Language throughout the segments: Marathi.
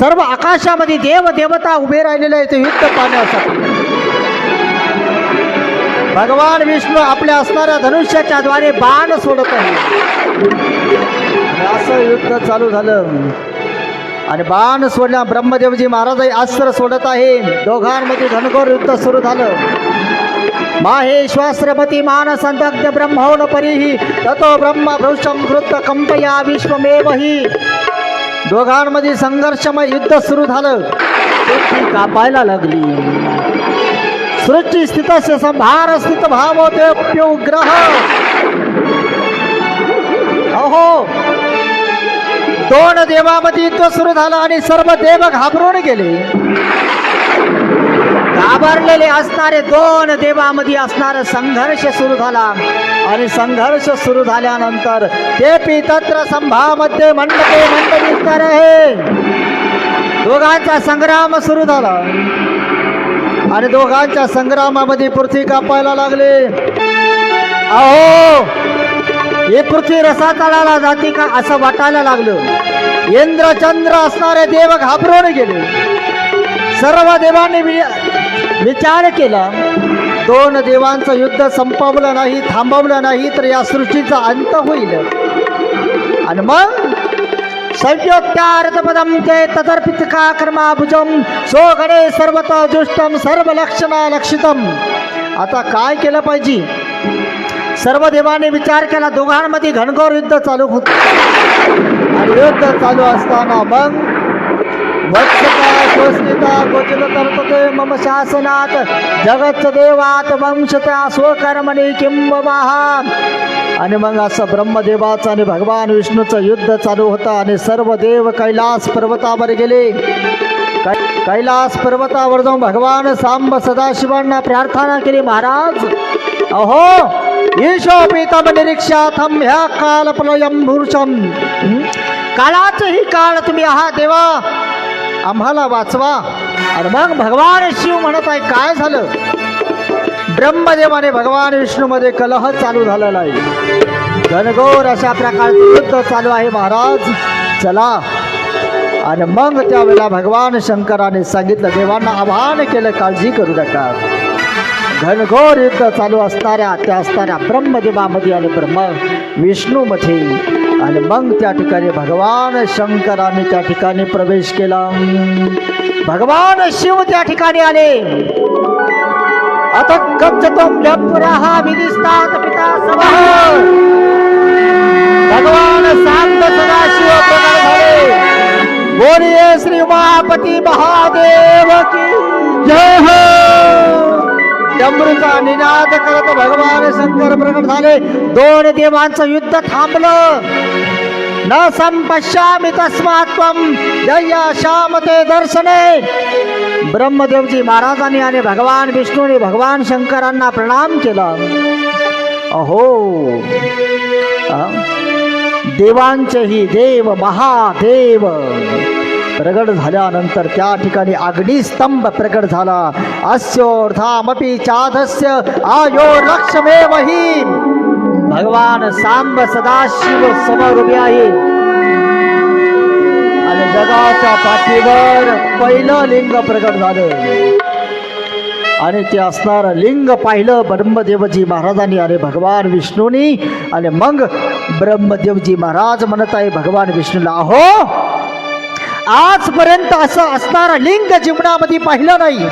सर्व आकाशामध्ये देव देवता उभे राहिलेले आहेत युद्ध पाहण्यासाठी. भगवान विष्णू आपल्या असणाऱ्या धनुष्याच्या द्वारे बाण सोडत आहे असं युद्ध चालू झालं. आणि बाण सोडल्या ब्रह्मदेवजी महाराज अस्त्र सोडत आहे. दोघांमध्ये घनघोर युद्ध सुरू झालं. माहेश्वास्त्रपती मान मानसंदग्ध ब्रह्मौन परिही ततो ब्रह्म भृष्टम कृत कंपया विश्वमेव हि. दोघांमध्ये संघर्षमय युद्ध सुरू झालं. पृथ्वी कापायला लागली. सृष्टी स्थितस्य संभार स्थित भावोद्योग्रह अहो दोन देवामध्ये युद्ध सुरू झालं आणि सर्व देव घाबरून गेले. घाबरलेले असणारे दोन देवामध्ये असणारा संघर्ष सुरू झाला. आणि संघर्ष सुरू झाल्यानंतर ते पी तत्र संभामध्ये मंडपे मंडलिस्तर आहे. दोघांचा संग्राम सुरू झाला. आणि दोघांच्या संग्रामामध्ये पृथ्वी कापायला लागले. अहो हे पृथ्वी रसातळाला जाती जाते का असं वाटायला लागलं. इंद्रचंद्र असणारे देव घाबरून गेले. सर्व देवांनी वि- विचार केला. दोन देवांचं युद्ध संपवलं नाही थांबवलं नाही तर या सृष्टीचा अंत होईल. आणि मग संयोक्त्यार्थपदम ते तदर्पितका कर्माभुजम सोगणे सर्वत दुष्टम सर्व लक्षणा लक्षितम. आता काय केलं पाहिजे? सर्व देवाने विचार केला दोघांमध्ये घनघोर युद्ध चालू होत. आणि युद्ध चालू असताना मग वत्सता स्वस्मिता क्वचित तरतते मम शासनात। जगतच देवात वंशता स्वकर्मणी किंबवाहा आणि मग असं ब्रह्मदेवाचं आणि भगवान विष्णूचं युद्ध चालू होतं आणि सर्व देव कैलास पर्वतावर गेले कै- कैलास पर्वतावर जाऊन भगवान सांब सदाशिवांना प्रार्थना केली महाराज। अहो ईशोपितम निरीक्षाथम ह्या काल प्रलयम भूषम काळाचही काळ तुम्ही आहात देवा। आम्हाला वाचवा. आणि मग भगवान शिव म्हणत आहे काय झालं? ब्रह्मदेवाने भगवान विष्णूमध्ये कलह चालू झालेला आहे. घनघोर अशा प्रकारचं युद्ध चालू आहे महाराज. चला. आणि मग त्यावेळेला भगवान शंकराने सांगितलं देवांना आवाहन केलं काळजी करू नका. घनघोर युद्ध चालू असणाऱ्या त्या असणाऱ्या ब्रह्मदेवामध्ये आणि ब्रह्म विष्णूमध्ये. आणि मग त्या ठिकाणी भगवान शंकराने त्या ठिकाणी प्रवेश केला. भगवान शिव त्या ठिकाणी आले. आता कच्चतम पुरा विदिस्तात पिता सवः भगवान शांत सदाशिव प्रकट झाले. बोलिये श्री उमापती महादेव की जय हो. डमरूचा निनाद करत भगवान शंकर प्रकट झाले. दोन देवांचं युद्ध थांबलं. न संपश्यामी तस्मात् त्वं श्यामते दर्शने. ब्रह्मदेवजी महाराजांनी आणि भगवान विष्णूने भगवान शंकरांना प्रणाम केला. अहो आ? देवांचेही देव महादेव. प्रगट झाल्यानंतर त्या ठिकाणी अग्निस्तंभ प्रकट झाला. अस्योर्धामपी चाधस्य आयो लक्ष्मेवही भगवान सांब सदाशिव समोर उभे आहे आणि जगाच्या पाठीवर पहिलं लिंग प्रकट झालं. आणि ते असणारं लिंग पाहिलं ब्रह्मदेवजी महाराजांनी आणि भगवान विष्णूनी. आणि मग ब्रह्मदेवजी महाराज म्हणत आहे भगवान विष्णूला अहो आजपर्यंत असं असणारा लिंग जीवनामध्ये पाहिलं नाही.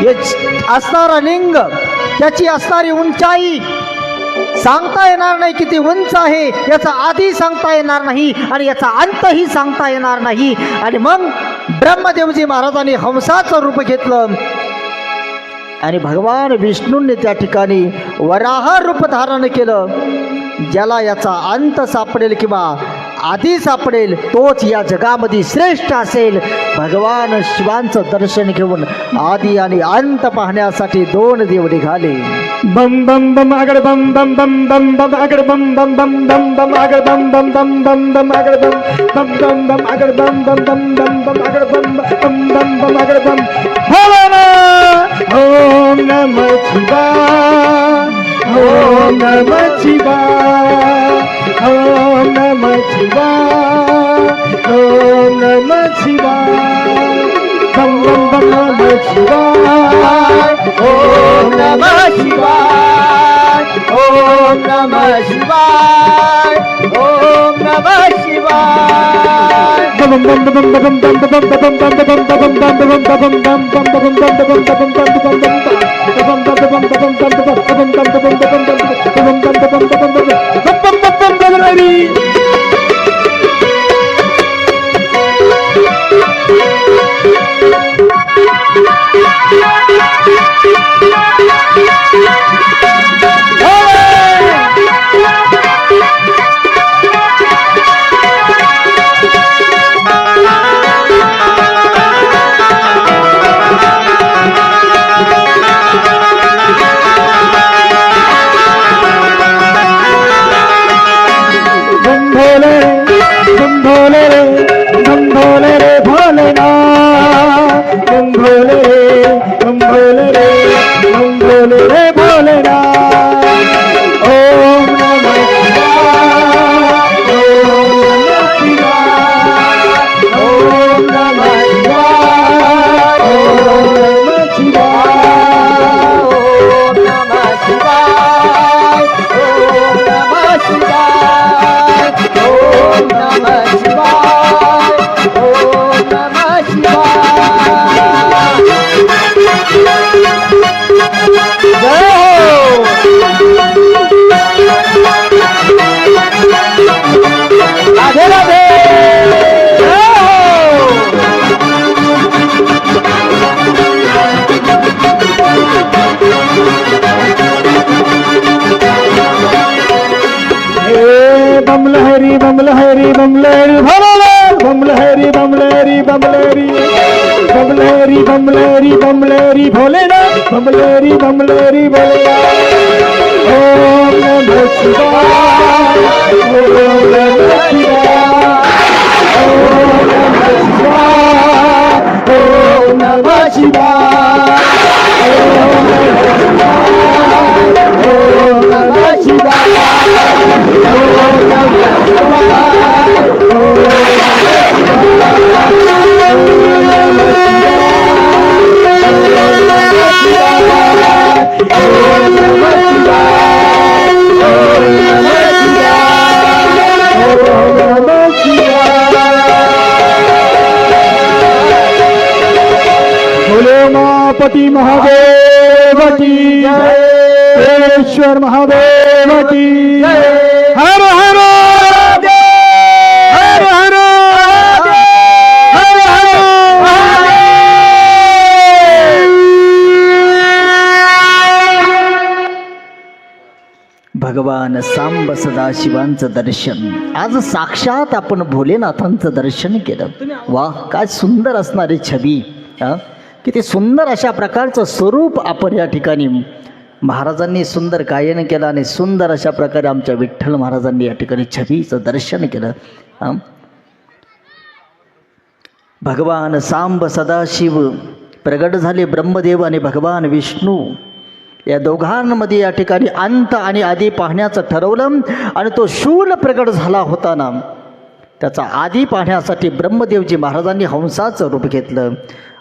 हे असणारा लिंग त्याची असणारी उंचाई सांगता येणार नाही किती उंच आहे याचा आधी सांगता येणार नाही आणि याचा अंतही सांगता येणार नाही. आणि मग ब्रह्मदेवजी महाराजांनी हंसाचं रूप घेतलं. आणि भगवान विष्णूंनी त्या ठिकाणी वराह रूप धारण केलं ज्याला याचा अंत सापडेल किंवा आधी सापडेल तोच या जगामध्ये श्रेष्ठ असेल भगवान शिवांचं दर्शन घेऊन आधी आणि अंत पाहण्यासाठी दोन देव निघाले बम बम बम आगड बम बम बम बम बम आगड बम बम बम बम बम आगड बम बम बम बम बम आगड बम बम बम बम आगड बम बम बम बम बम आगड बम শিবায় ওম নমঃ শিবায় Thank you. সোনার लहरी बम लहरी बम लहरी भोलेनाथ बम लहरी भोलेनाथ ओम नमः शिवाय ओम नमः शिवाय ओम नमः शिवाय ओम नमः शिवाय ओम नमः शिवाय मापति महादेव की ईश्वर महादेव की हर हर हर हर हर भगवान सांब सदाशिवांचं दर्शन. आज साक्षात आपण भोलेनाथांचं दर्शन केलं. वा काय सुंदर असणारी छबी हा? किती सुंदर अशा प्रकारचं स्वरूप आपण या ठिकाणी महाराजांनी सुंदर गायन केलं आणि सुंदर अशा प्रकारे आमच्या विठ्ठल महाराजांनी या ठिकाणी छबीचं दर्शन केलं. भगवान सांब सदाशिव प्रगट झाले ब्रह्मदेव आणि भगवान विष्णू. या दोघांमध्ये या ठिकाणी अंत आणि आधी पाहण्याचं ठरवलं आणि तो शूल प्रगट झाला होता ना त्याचा आधी पाहण्यासाठी ब्रह्मदेवजी महाराजांनी हंसाचं रूप घेतलं.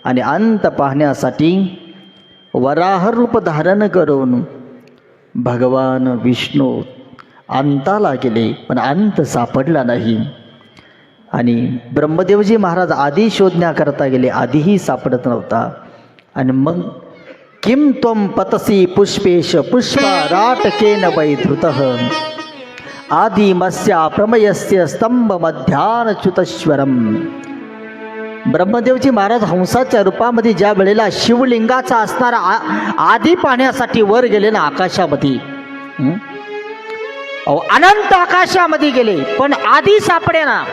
आणि अंत पाहण्यासाठी वराहरूप धारण करून भगवान विष्णू अंताला गेले पण अंत सापडला नाही. आणि ब्रह्मदेवजी महाराज आधी शोधण्याकरता गेले आधीही सापडत नव्हता. आणि मग किम त्वम पतसी पुष्पेश पुष्पा राटकेन वै आदि प्रमयस्य स्तंभ मध्यानच्युतश्वरम ब्रह्मदेवजी महाराज हंसाच्या रूपामध्ये ज्या वेळेला शिवलिंगाचा असणारा आ- आधी पाहण्यासाठी वर गेले ना आकाशामध्ये अहो अनंत आकाशामध्ये गेले पण आधी सापडे ना.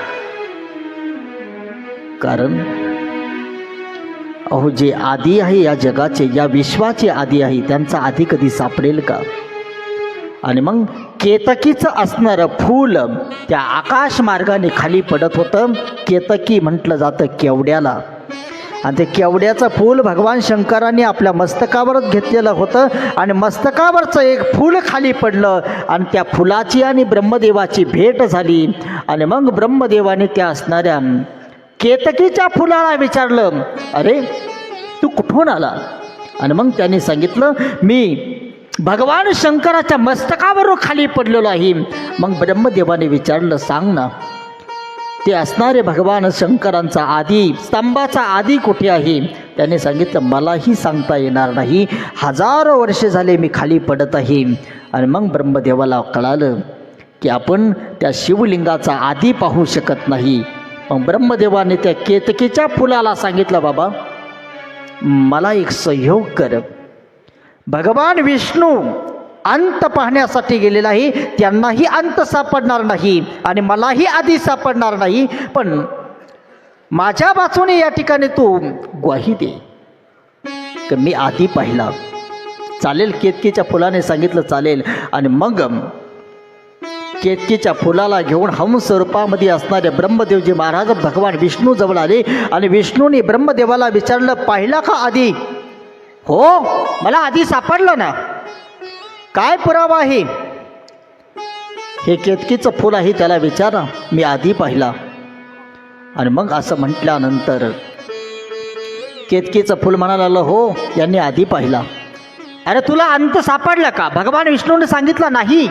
कारण अहो जे आधी आहे या जगाचे या विश्वाचे आधी आहे त्यांचा आधी कधी सापडेल का? आणि मग केतकीचं असणारं फूल त्या आकाश मार्गाने खाली पडत होतं. केतकी म्हटलं जातं केवड्याला. आणि ते केवड्याचं फूल भगवान शंकराने आपल्या मस्तकावरच घेतलेलं होतं. आणि मस्तकावरचं एक फूल खाली पडलं आणि त्या फुलाची आणि ब्रह्मदेवाची भेट झाली. आणि मग ब्रह्मदेवाने त्या असणाऱ्या केतकीच्या फुलाला विचारलं अरे तू कुठून आला? आणि मग त्यांनी सांगितलं मी भगवान शंकराच्या मस्तकावर खाली पडलेलो आहे. मग ब्रह्मदेवाने विचारलं सांग ना ते असणारे भगवान शंकरांचा आधी स्तंभाचा आधी कुठे आहे? त्याने सांगितलं मलाही सांगता येणार नाही. हजारो वर्षे झाले मी खाली पडत आहे. आणि मग ब्रह्मदेवाला कळालं की आपण त्या शिवलिंगाचा आधी पाहू शकत नाही. मग ब्रह्मदेवाने त्या केतकीच्या फुलाला सांगितलं बाबा मला एक सहयोग कर. भगवान विष्णू अंत पाहण्यासाठी गेलेला आहे. त्यांनाही अंत सापडणार नाही आणि मलाही आधी सापडणार नाही. पण माझ्या बाजूने या ठिकाणी तू ग्वाही दे. की मी आधी पाहिला. चालेल केतकीच्या फुलाने सांगितलं चालेल. आणि मग केतकीच्या फुलाला घेऊन हंस स्वरूपामध्ये असणारे ब्रह्मदेवजी महाराज भगवान विष्णू जवळ आले. आणि विष्णूने ब्रह्मदेवाला विचारलं पाहिला का आधी? हो मला आधी सापडलं ना. काय पुरावा आहे? हे केतकीचं फुल आहे त्याला विचारा. मी आधी पाहिला. आणि मग असं म्हटल्यानंतर केतकीचं फुल म्हणाला हो यांनी आधी पाहिला. अरे तुला अंत सापडला का? भगवान विष्णूने सांगितलं नाही.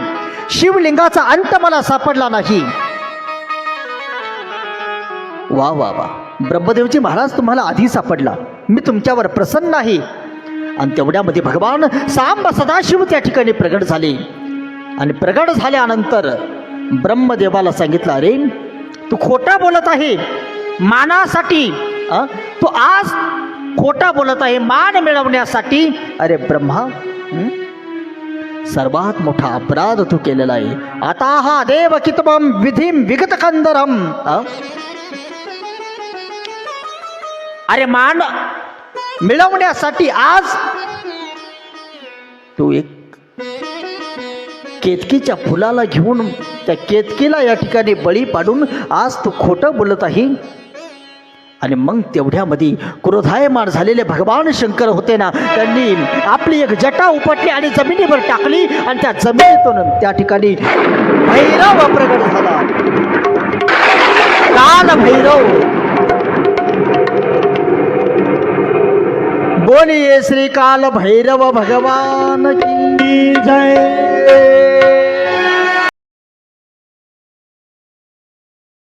शिवलिंगाचा अंत मला सापडला नाही. वा वा वा. ब्रह्मदेवजी महाराज तुम्हाला आधी सापडला. मी तुमच्यावर प्रसन्न आहे. आणि तेवढ्यामध्ये भगवान सांब सदाशिव त्या ठिकाणी प्रगट झाले. आणि प्रगट झाल्यानंतर ब्रह्मदेवाला सांगितलं अरे तू खोटा बोलत आहे मानासाठी तू आज खोटा बोलत आहे मान मिळवण्यासाठी. अरे ब्रह्मा सर्वात मोठा अपराध तू केलेला आहे. आता हा देव कितम विधीम विगत कंदरम अरे मान मिळवण्यासाठी आज तू एक केतकीच्या फुलाला घेऊन त्या केतकीला या ठिकाणी बळी पाडून आज तू खोटं बोलत आहे. आणि मग तेवढ्यामध्ये क्रोधायमान झालेले भगवान शंकर होते ना त्यांनी आपली एक जटा उपटली आणि जमिनीवर टाकली आणि त्या जमिनीतून त्या ठिकाणी भैरव प्रगट झाला. काल भैरव बोलिए श्री काल भैरव भगवान की जय।